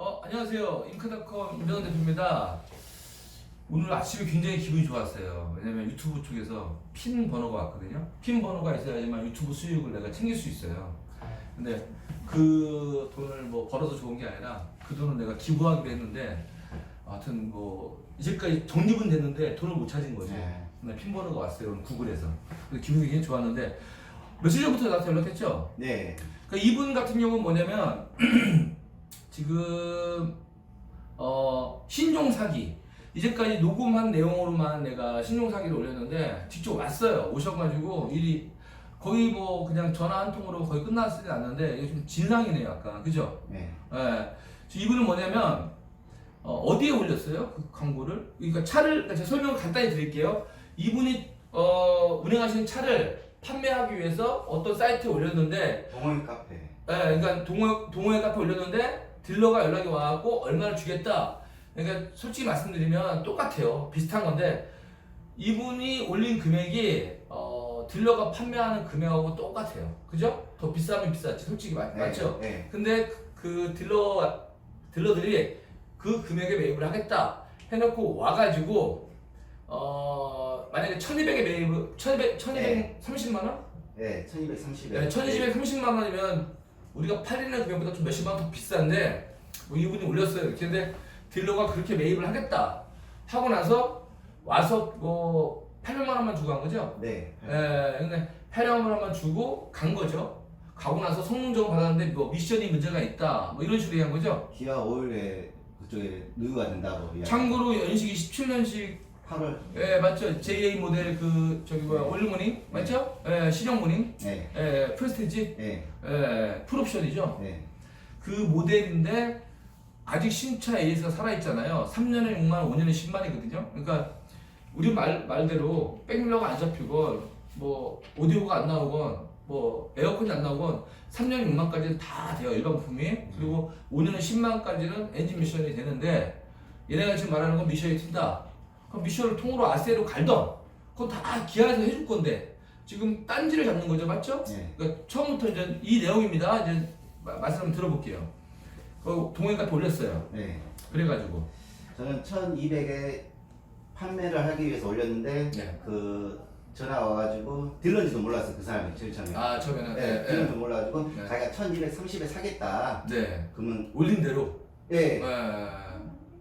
어, 안녕하세요. 잉크닷컴 임병헌 대표입니다. 오늘 아침에 굉장히 기분이 좋았어요. 왜냐면 유튜브 쪽에서 핀 번호가 왔거든요. 핀 번호가 있어야지만 유튜브 수익을 내가 챙길 수 있어요. 근데 그 돈을 뭐 벌어서 좋은 게 아니라 그 돈을 내가 기부하기로 했는데 하여튼 뭐 이제까지 적립은 됐는데 돈을 못 찾은 거지. 네. 근데 핀 번호가 왔어요. 오늘 구글에서. 그래서 기분이 굉장히 좋았는데 며칠 전부터 나한테 연락했죠? 네. 그러니까 이분 같은 경우는 뭐냐면 지금 어 신용 사기 이제까지 녹음한 내용으로만 내가 신용 사기를 올렸는데 직접 왔어요 오셔가지고 일이 거의 뭐 그냥 전화 한 통으로 거의 끝났지 않는데 이게 좀 진상이네요 약간 그죠? 네. 예. 저 이분은 뭐냐면 어, 디에 올렸어요 그 광고를? 그러니까 차를 그러니까 제가 설명을 간단히 드릴게요. 이분이 어, 운행하시는 차를 판매하기 위해서 어떤 사이트에 올렸는데 동호인 카페. 예, 그러니까 동호 동호회 카페 올렸는데 딜러가 연락이 와갖고 얼마를 주겠다. 그러니까 솔직히 말씀드리면 똑같아요. 비슷한 건데 이분이 올린 금액이 어, 딜러가 판매하는 금액하고 똑같아요. 그죠? 더 비싸면 비쌌지. 솔직히 맞, 네. 맞죠? 네. 근데 그, 그 딜러 딜러들이 그 금액에 매입을 하겠다 해놓고 와가지고 어 만약에 1,200에 매입을 1,200 1,230만 원? 네. 1230에. 네, 1,230만 원이면 우리가 팔리는 금액보다 좀 몇십만 원더 비싼데 뭐 이분이 올렸어요. 근데 딜러가 그렇게 매입을 하겠다 하고 나서 와서 뭐 800만 원만 주고 간 거죠? 네. 예, 근데 800만 원만 주고 간 거죠. 가고 나서 성능 점검 받았는데 뭐 미션이 문제가 있다 뭐 이런 식으로 얘기한 거죠. 기아 오일에 그쪽에 누유가 된다고. 이야기. 참고로 연식 27년식 8월. 예 맞죠 JA 모델 그 저기 뭐야 올리모닝 맞죠? 예 실용모닝 네. 예 프레스티지 네. 예 풀옵션이죠. 네. 그 모델인데 아직 신차 AS가 살아있잖아요. 3년에 6만 원, 5년에 10만이거든요. 그러니까 우리 말, 말대로 백밀러가 안 잡히건 뭐 오디오가 안 나오건 뭐 에어컨이 안 나오건 3년에 6만까지는 다 돼요. 일반 부품이. 그리고 5년에 10만까지는 엔진 미션이 되는데 얘네가 지금 말하는 건 미션이 튄다. 그럼 미션을 통으로 아세로 갈던 그건 다 기아에서 해줄 건데 지금 딴지를 잡는 거죠. 맞죠? 네. 그러니까 처음부터 이제 이 내용입니다. 이제 마- 말씀 한번 들어볼게요. 그 동호회가 돌렸어요. 네. 그래가지고 저는 1200에 판매를 하기 위해서 올렸는데 네. 그 전화 와가지고 딜런지도 몰랐어 그 사람이 제일 처음에. 아 처음에는 네. 네, 딜런지도 몰라가지고 네. 자기가 1230에 사겠다. 네. 네. 그러면 올린 대로. 네. 네.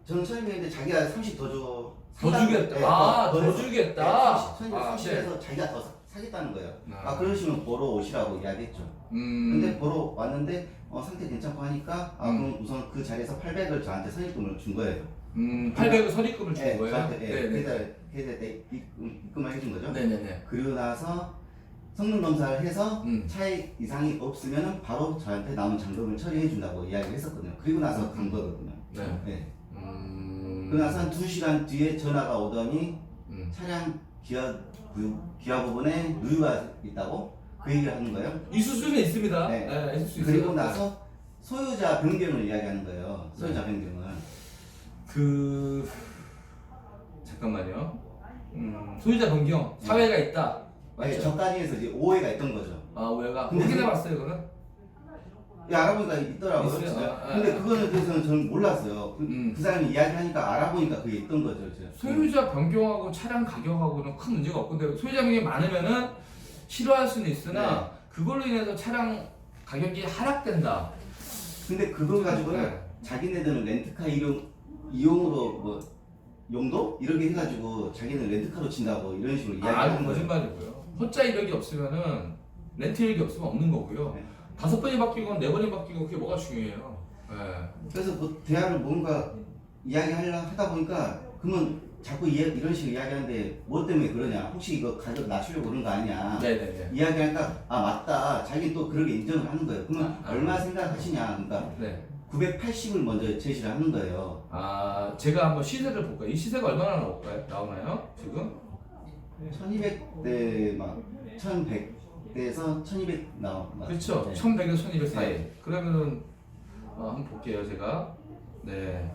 저는 처음에 했는데 자기가 30 더 줘. 더 주겠다. 아, 더 주겠다. 네, 아, 1230에서 자기가 더 사- 사겠다는 거예요. 아. 아, 그러시면 보러 오시라고 이야기했죠. 음. 근데 보러 왔는데 어, 상태 괜찮고 하니까 아, 음. 그럼 우선 그 자리에서 800을 저한테 선입금을 준 거예요. 음, 800을 선입금을 준 네, 거예요. 저한테 예, 네네. 회사 회사 때 입금, 입금을 해준 거죠. 네네네. 그리고 나서 성능 검사를 해서 음. 차에 이상이 없으면 바로 저한테 남은 잔금을 처리해 준다고 이야기를 했었거든요. 그리고 나서 간 거거든요. 네. 네. 음. 그리고 나서 한 2시간 뒤에 전화가 오더니 음. 차량 기아 부, 기아 부분에 누유가 있다고 그 얘기를 하는 거예요. 있을 수는 있습니다. 네. 네. 있을 수 있어요. 그리고 나서 소유자 변경을 이야기하는 거예요. 소유자 네. 변경을. 그 잠깐만요. 음, 소유자 변경 사회가 있다. 네, 맞죠? 저까지 해서 이제 오해가 있던 거죠. 아 왜가 근데 확인해 그- 봤어요 그거는? 예, 알아보니까 있더라고요. 있어요? 진짜. 아, 아, 근데 아. 그거에 대해서는 저는 몰랐어요. 그, 음. 그 사람이 이야기하니까 알아보니까 그게 있던 거죠. 진짜. 소유자 변경하고 차량 가격하고는 큰 문제가 없고 근데 소유자 변경이 많으면은 싫어할 수는 있으나 네. 그걸로 인해서 차량 가격이 하락된다. 근데 그걸 가지고는 네. 자기네들은 렌트카 이용, 이용으로 뭐 용도? 이렇게 해가지고 자기는 렌트카로 친다고 이런 식으로 아, 이야기하는 거예요. 거짓말이고요. 호자 이력이 없으면은 렌트 이력이 없으면 없는 거고요. 네. 다섯 번이 바뀌건 네 번이 바뀌건 그게 뭐가 중요해요. 네. 그래서 뭐 대화를 뭔가 이야기하려 하다 보니까 그러면 자꾸 이, 이런 식으로 이야기하는데 뭐 때문에 그러냐? 혹시 이거 가격 낮추려고 그런 거 아니냐? 네네네. 이야기하니까 아 맞다. 자기 또 그렇게 인정을 하는 거예요. 그러면 아, 아. 얼마 생각하시냐? 그러니까 네. 980을 먼저 제시를 하는 거예요. 아 제가 한번 시세를 볼까요? 이 시세가 얼마나 나올까요? 나오나요? 지금? 1200대 막 1100 대에서 1200 나와. 그렇죠. 네. 1100에서 1200 사이. 네. 그러면은 어, 한번 볼게요, 제가. 네.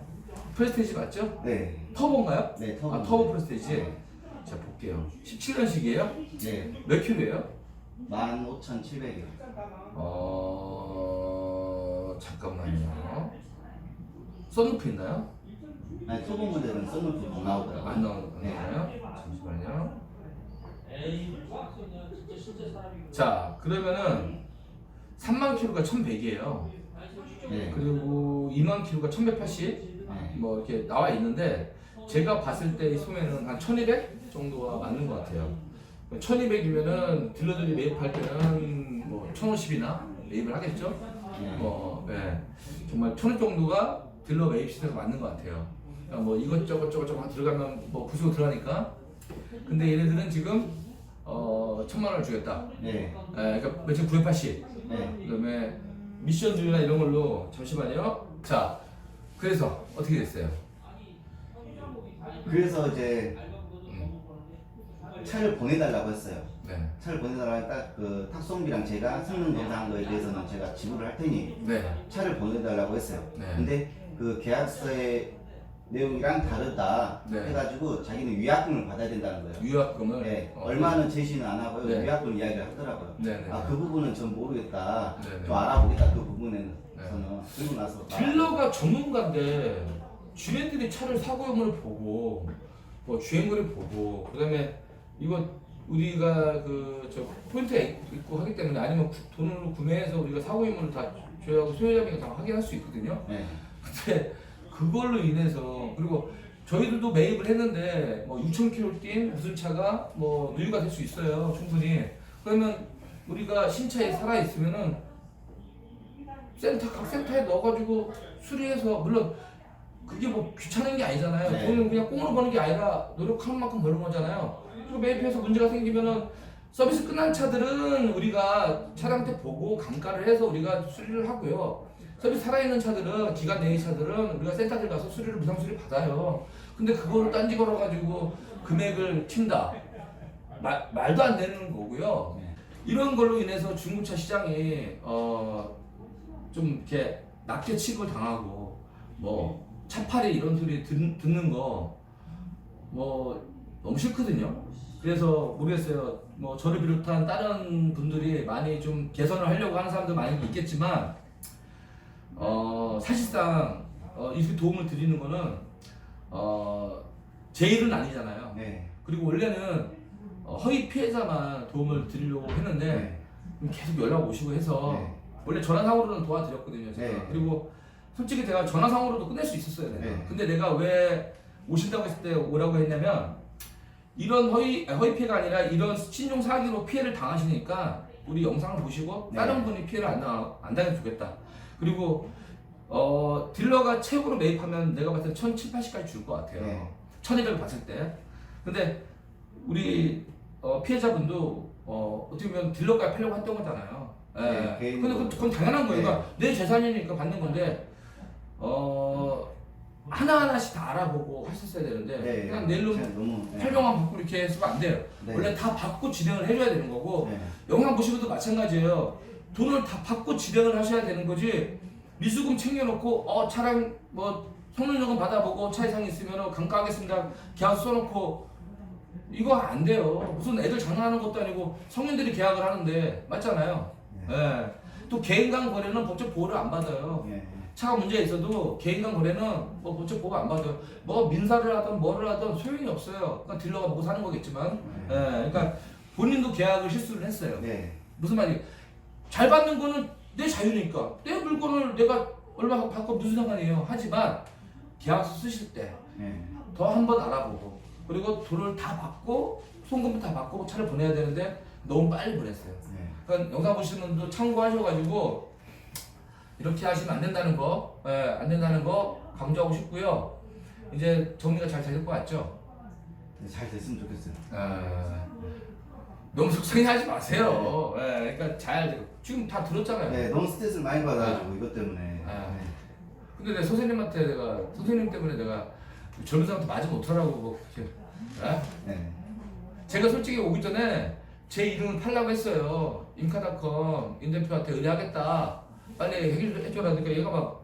프레스티지 맞죠? 네. 터보인가요? 네, 터보. 아, 터보 프레스티지. 네. 자, 볼게요. 17년식이에요? 네. 몇 킬로예요? 15,700이요. 어, 잠깐만요. 썬루프 있나요? 아니 초보 모델은 썬루프 못 나오더라고요. 안 나오는 네. 거예요? 잠시만요. 자, 그러면은 3만 킬로가 1,100이에요. 네. 그리고 2만 킬로가 1,180. 네. 뭐 이렇게 나와 있는데 제가 봤을 때 이 소매는 한 1,200 정도가 맞는 것 같아요. 1,200이면은 딜러들이 매입할 때는 뭐 1,050이나 매입을 하겠죠. 네. 뭐 네. 정말 1,000원 정도가 딜러 매입 시세가 맞는 것 같아요. 그러니까 뭐 이것저것 저것 저것 들어가면 뭐 부수고 들어가니까. 근데 얘네들은 지금 어 천만 원을 주겠다. 네. 예, 그러니까 매출 980. 네. 그다음에 미션들이나 이런 걸로 잠시만요. 자, 그래서 어떻게 됐어요? 그래서 이제 차를 보내달라고 했어요. 네, 차를 보내달라고 하니까 그 탁송비랑 제가 성능 검사한 거에 대해서는 제가 지불을 할 테니 네, 차를 보내달라고 했어요. 네. 근데 그 계약서의 내용이랑 다르다 네. 해가지고 자기는 위약금을 받아야 된다는 거예요. 유학금을 네, 어, 얼마는 제시는 안 하고요. 네. 위약금 이야기를 하더라고요. 네, 네. 아, 그 부분은 전 모르겠다. 네, 네. 좀 알아보겠다. 그 부분에서는. 그리고 나서. 딜러가 전문가인데 주행들이 차를 사고용을 보고 뭐 주행거리 보고 그다음에 이거 우리가 그 저 포인트 있고 하기 때문에 아니면 구- 돈으로 구매해서 우리가 사고용을 다 저희하고 소유자분이 다 확인할 수 있거든요. 네. 근데 그걸로 인해서 그리고 저희들도 매입을 했는데 뭐 6,000km 뛴 무슨 차가 뭐 누유가 될 수 있어요 충분히. 그러면 우리가 신차에 살아 있으면은 센터 각 센터에 넣어가지고 수리해서 물론 그게 뭐 귀찮은 게 아니잖아요. 네. 돈은 그냥 꽁으로 버는 게 아니라 노력하는 만큼 버는 거잖아요. 그리고 매입해서 문제가 생기면은 서비스 끝난 차들은 우리가 차량한테 보고 감가를 해서 우리가 수리를 하고요 서비스 살아있는 차들은 기간 내의 차들은 우리가 센터들 가서 수리를 무상 수리 받아요. 근데 그거를 딴지 걸어가지고 금액을 튄다. 말, 말도 안 되는 거고요. 네. 이런 걸로 인해서 중고차 시장이 어, 좀 이렇게 낮게 취급을 당하고 뭐 차팔이 이런 소리 듣, 듣는 거 뭐 너무 싫거든요. 그래서 모르겠어요. 뭐 저를 비롯한 다른 분들이 많이 좀 개선을 하려고 하는 사람도 많이 있겠지만 어 사실상 어, 이렇게 도움을 드리는 거는 어 제 일은 아니잖아요. 네. 그리고 원래는 어, 허위 피해자만 도움을 드리려고 했는데 네. 계속 연락 오시고 해서 네. 원래 전화상으로는 도와드렸거든요. 제가 네. 그리고 솔직히 제가 전화상으로도 끝낼 수 있었어요. 내가. 네. 근데 내가 왜 오신다고 했을 때 오라고 했냐면 이런 허위 아, 허위 피해가 아니라 이런 신용 사기로 피해를 당하시니까 우리 영상을 보시고 네. 다른 분이 피해를 안, 당, 안 당해 주겠다. 그리고 어 딜러가 최고로 매입하면 내가 봤을 때 1,780까지 줄 것 같아요. 네. 1,200을 봤을 때. 근데 우리 어, 피해자분도 어, 어떻게 보면 딜러까지 팔려고 했던 거잖아요. 예. 네. 근데 그- 그건 당연한 거예요. 네. 그러니까 내 재산이니까 받는 건데 어 하나하나씩 다 알아보고 하셨어야 되는데 네. 그냥 내일로 너무. 네. 설명만 받고 이렇게 했으면 안 돼요. 네. 원래 다 받고 진행을 해줘야 되는 거고 네. 영상 보시면도 마찬가지예요. 돈을 다 받고 진행을 하셔야 되는 거지. 미수금 챙겨놓고 어 차량 뭐 성능요금 받아보고 차 이상 있으면 감가하겠습니다. 계약서 써놓고 이거 안 돼요. 무슨 애들 장난하는 것도 아니고 성인들이 계약을 하는데 맞잖아요. 예. 또 개인 간 거래는 법적 보호를 안 받아요. 네. 차가 문제 있어도 개인 간 거래는 뭐 법적 보호 안 받아요. 뭐 민사를 하든 뭐를 하든 소용이 없어요. 그러니까 딜러가 먹고 사는 거겠지만, 예. 그러니까 본인도 계약을 실수를 했어요. 네. 무슨 말이? 잘 받는 거는 내 자유니까 내 물건을 내가 얼마 받고 무슨 상관이에요. 하지만 계약서 쓰실 때 네. 더한번 알아보고 그리고 돈을 다 받고 송금 다 받고 차를 보내야 되는데 너무 빨리 보냈어요. 네. 그러니까 영상 보시는 분도 참고하셔가지고 이렇게 하시면 안 된다는 거, 예, 안 된다는 거 강조하고 싶고요. 이제 정리가 잘 될 것 같죠? 네, 잘 됐으면 좋겠어요. 예, 너무 속상해하지 마세요. 예, 그러니까 잘 지금 다 들었잖아요. 네, 너무 스트레스를 많이 받아가지고 이것 때문에. 아. 네. 근데 내 선생님한테 내가 선생님 때문에 내가 젊은 사람한테 맞지 못하라고 뭐 그렇게. 예? 네. 제가 솔직히 오기 전에 제 이름을 팔라고 했어요. 인카닷컴 임 대표한테 의뢰하겠다. 빨리 해결해줘라. 그러니까 얘가 막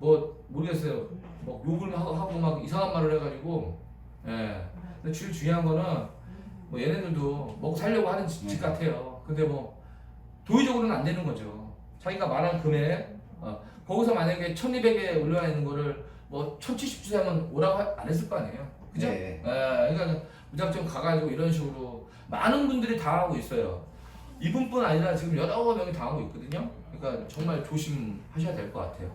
뭐 모르겠어요. 뭐 욕을 막 하고 막 이상한 말을 해가지고. 예. 근데 주, 중요한 거는 뭐 얘네들도 먹고 살려고 하는 짓, 짓 같아요. 근데 뭐 도의적으로는 안 되는 거죠. 자기가 말한 금액 어, 거기서 만약에 1200에 올려와 있는 거를 뭐 1070주 하면 오라고 하- 안 했을 거 아니에요. 그죠? 네. 예, 그러니까 무작정 가가지고 이런 식으로 많은 분들이 당하고 있어요. 이분뿐 아니라 지금 여러 명이 당하고 있거든요. 그러니까 정말 조심하셔야 될 것 같아요.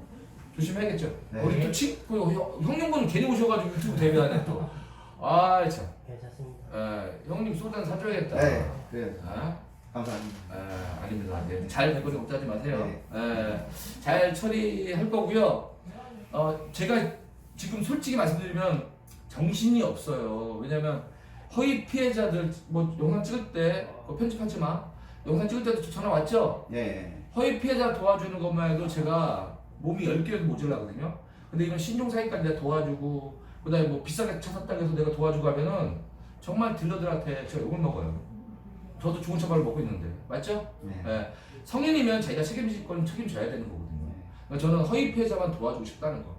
조심해야겠죠. 네. 우리 또 친, 그 형, 형님분 괜히 오셔가지고 유튜브 데뷔하네 또. 아 참. 괜찮습니다. 예, 형님 소단 사줘야겠다. 네, 그래요. 아? 감사합니다. 아, 아닙니다. 네, 잘 되거니 걱정하지 마세요. 네. 예, 잘 처리할 거고요. 어, 제가 지금 솔직히 말씀드리면 정신이 없어요. 왜냐면 허위 피해자들 뭐 영상 찍을 때 그거 편집하지 마. 영상 찍을 때도 전화 왔죠? 네. 허위 피해자 도와주는 것만 해도 제가 몸이 10개라도 모자라거든요. 근데 이런 신종 사기까지 내가 도와주고 그다음에 뭐 비싸게 차 샀다고 해서 내가 도와주고 하면은 정말 딜러들한테 제가 욕을 먹어요. 저도 좋은 처벌을 먹고 있는데 맞죠? 네. 예. 성인이면 자기가 책임질 건 책임져야 되는 거거든요. 그러니까 저는 허위 피해자만 도와주고 싶다는 거.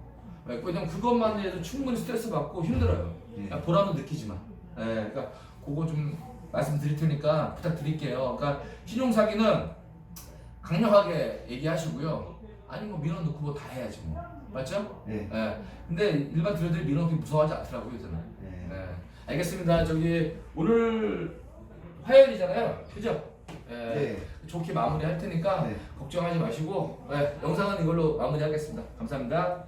예, 왜냐면 그것만 해도 충분히 스트레스 받고 힘들어요. 네. 그러니까 보람은 느끼지만. 예, 그러니까 그거 좀 말씀드릴 테니까 부탁드릴게요. 그러니까 신용 사기는 강력하게 얘기하시고요. 아니 뭐 민원 넣고 뭐 다 해야지 뭐. 맞죠? 네. 예. 근데 일반 딜러들이 민원 그렇게 무서워하지 않더라고요, 저는. 네. 네, 알겠습니다. 저기 오늘 화요일이잖아요, 그죠? 예, 네. 좋게 마무리할 테니까 네. 걱정하지 마시고 네, 영상은 이걸로 마무리하겠습니다. 감사합니다.